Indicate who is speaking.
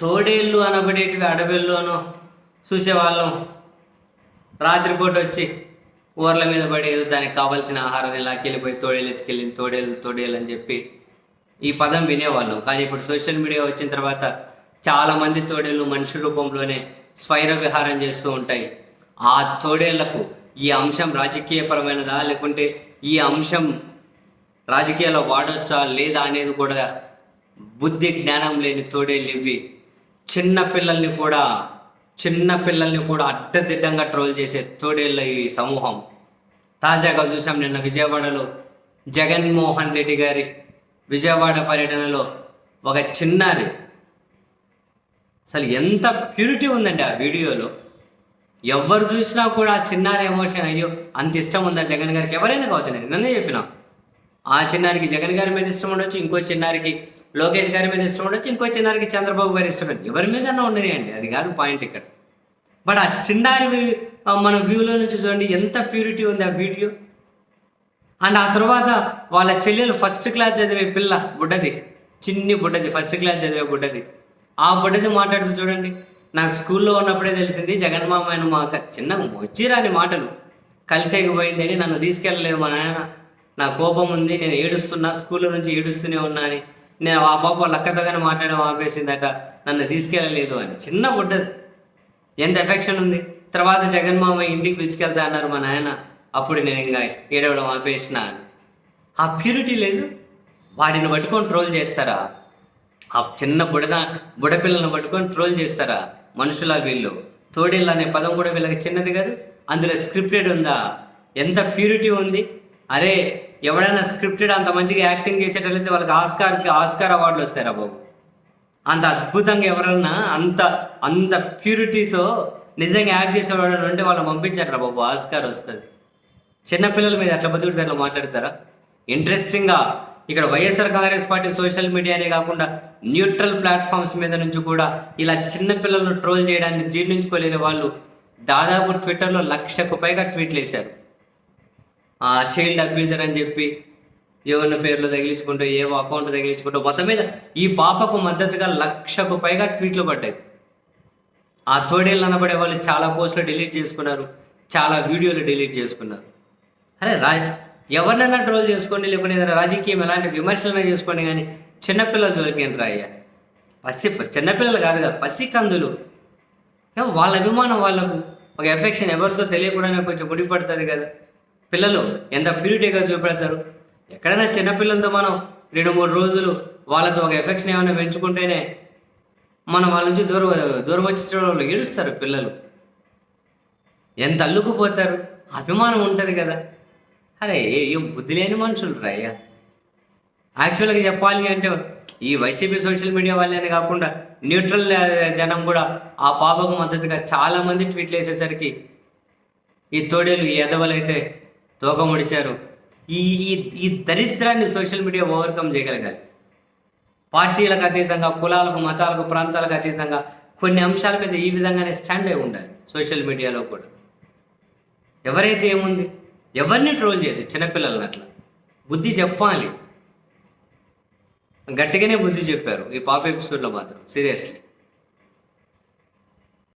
Speaker 1: తోడేళ్ళు అనబడేటివి అడవుల్లోనో చూసేవాళ్ళం. రాత్రిపూట వచ్చి ఊర్ల మీద పడి దానికి కావాల్సిన ఆహారం ఇలాకెళ్ళిపోయి తోడేలు ఎత్తుకెళ్ళింది తోడేలు తోడేలు అని చెప్పి ఈ పదం వినేవాళ్ళం. కానీ ఇప్పుడు సోషల్ మీడియా వచ్చిన తర్వాత చాలామంది తోడేళ్ళు మనిషి రూపంలోనే స్వైర విహారం చేస్తూ ఉంటాయి. ఆ తోడేళ్ళకు ఈ అంశం రాజకీయపరమైనదా? లేకుంటే ఈ అంశం రాజకీయాల్లో వాడొచ్చా? లేదా అనేది కూడా బుద్ధి జ్ఞానం లేని తోడేళ్ళు ఇవి. చిన్న పిల్లల్ని కూడా చిన్న పిల్లల్ని కూడా అట్టదిడ్డంగా ట్రోల్ చేసే తోడేళ్ళ ఈ సమూహం. తాజాగా చూసాం నిన్న విజయవాడలో జగన్మోహన్ రెడ్డి గారి విజయవాడ పర్యటనలో ఒక చిన్నారి. అసలు ఎంత ప్యూరిటీ ఉందండి ఆ వీడియోలో. ఎవరు చూసినా కూడా ఆ చిన్నారి ఎమోషన్ అయ్యో అంత ఇష్టం ఉందా జగన్ గారికి? ఎవరైనా కావచ్చు నేను నిన్నే చెప్పిన. ఆ చిన్నారికి జగన్ గారి మీద ఇష్టం ఉండొచ్చు ఇంకో చిన్నారికి లోకేష్ గారి మీద ఇష్టం ఉండొచ్చు ఇంకో చిన్నారికి చంద్రబాబు గారి ఇష్టం ఎవరి మీదన్నా ఉండనియండి అది కాదు పాయింట్ ఇక్కడ. బట్ ఆ చిన్నారి మన వ్యూలో నుంచి చూడండి ఎంత ప్యూరిటీ ఉంది ఆ వీడియో. అండ్ ఆ తర్వాత వాళ్ళ చెల్లెలు ఫస్ట్ క్లాస్ చదివే పిల్ల బుడ్డది చిన్ని బుడ్డది ఫస్ట్ క్లాస్ చదివే బుడ్డది. ఆ బుడ్డది మాట్లాడుతూ చూడండి నాకు స్కూల్లో ఉన్నప్పుడే తెలిసింది జగన్మామ ఆయన మా చిన్న వచ్చిరాని మాటలు. కలిసేకపోయింది అని నన్ను తీసుకెళ్ళలేదు మా నాయన నా కోపం ఉంది నేను ఏడుస్తున్నా స్కూల్లో నుంచి ఏడుస్తూనే ఉన్నా అని. నేను ఆ పాప లక్కతోగానే మాట్లాడడం ఆపేసిందట నన్ను తీసుకెళ్ళలేదు అని. చిన్న బుడ్డది ఎంత ఎఫెక్షన్ ఉంది. తర్వాత జగన్మామ ఇంటికి పిలుచుకెళ్తా అన్నారు మా నాయన. అప్పుడు నేను ఇంకా ఏడవడం ఆపేసిన అని. ఆ ప్యూరిటీ లేదు. వాడిని పట్టుకొని ట్రోల్ చేస్తారా? ఆ చిన్న బుడద బుడపిల్లలను పట్టుకొని ట్రోల్ చేస్తారా? మనుషుల వీళ్ళు. తోడేళ్ళు అనే పదం కూడా వీళ్ళకి చిన్నది కాదు. అందులో స్క్రిప్టెడ్ ఉందా? ఎంత ప్యూరిటీ ఉంది. అరే ఎవడైనా స్క్రిప్టెడ్ అంత మంచిగా యాక్టింగ్ చేసేటట్లయితే వాళ్ళకి ఆస్కార్కి ఆస్కార్ అవార్డులు వస్తారా బాబు. అంత అద్భుతంగా ఎవరన్నా అంత అంత ప్యూరిటీతో నిజంగా యాక్ట్ చేసేవాడు అంటే వాళ్ళు పంపించారా బాబు ఆస్కార్ వస్తుంది. చిన్నపిల్లల మీద అట్లా బతుకుతారు అట్లా మాట్లాడతారా? ఇంట్రెస్టింగ్గా ఇక్కడ వైఎస్ఆర్ కాంగ్రెస్ పార్టీ సోషల్ మీడియానే కాకుండా న్యూట్రల్ ప్లాట్ఫామ్స్ మీద నుంచి కూడా ఇలా చిన్న పిల్లలను ట్రోల్ చేయడానికి జీర్ణించుకోలేని వాళ్ళు దాదాపు ట్విట్టర్లో లక్షకు పైగా ట్వీట్లు వేశారు. చైల్డ్ అబ్యూజర్ అని చెప్పి ఏమన్న పేర్లు తగిలించుకుంటూ ఏవో అకౌంట్ తగిలించుకుంటూ మొత్తం మీద ఈ పాపకు మద్దతుగా లక్షకు పైగా ట్వీట్లు పడ్డాయి. ఆ తోడేళ్ళు అనబడే వాళ్ళు చాలా పోస్టులు డిలీట్ చేసుకున్నారు చాలా వీడియోలు డిలీట్ చేసుకున్నారు. అరే రా ఎవరినైనా ట్రోల్ చేసుకోండి లేకుంటే ఏదైనా రాజకీయం ఎలాంటి విమర్శలైనా చేసుకోండి కానీ చిన్నపిల్లలు దొరికేంటి రాయ్య? పసి చిన్నపిల్లలు కాదు కదా పసి కందులు వాళ్ళ అభిమానం వాళ్ళకు ఒక ఎఫెక్షన్ ఎవరితో తెలియకుండానే కొంచెం ముడిపడుతుంది కదా. పిల్లలు ఎంత ప్యూరిటీగా చూపెడతారు? ఎక్కడైనా చిన్నపిల్లలతో మనం రెండు మూడు రోజులు వాళ్ళతో ఒక ఎఫెక్షన్ ఏమైనా పెంచుకుంటేనే మనం వాళ్ళ నుంచి దూరం దూరం వచ్చేసిన వాళ్ళు ఏడుస్తారు పిల్లలు. ఎంత అల్లుకుపోతారు? అభిమానం ఉంటుంది కదా. అరే ఏం బుద్ధి లేని మనుషులు రాయ్యా యాక్చువల్గా చెప్పాలి అంటే ఈ వైసీపీ సోషల్ మీడియా వాళ్ళని కాకుండా న్యూట్రల్ జనం కూడా ఆ పాపకు మద్దతుగా చాలామంది ట్వీట్లు వేసేసరికి ఈ తోడేలు ఈ ఎదవలైతే తోక ముడిచారు ఈ ఈ ఈ దరిద్రాన్ని సోషల్ మీడియా ఓవర్కమ్ చేయగలగాలి. పార్టీలకు అతీతంగా కులాలకు మతాలకు ప్రాంతాలకు అతీతంగా కొన్ని అంశాల మీద ఈ విధంగానే స్టాండ్ అయి ఉండాలి సోషల్ మీడియాలో కూడా. ఎవరైతే ఏముంది? ఎవరిని ట్రోల్ చేయదు చిన్నపిల్లలని అట్లా. బుద్ధి చెప్పాలి. గట్టిగానే బుద్ధి చెప్పారు. ఈ పాప ఎపిసోడ్లో మాత్రం సీరియస్లీ.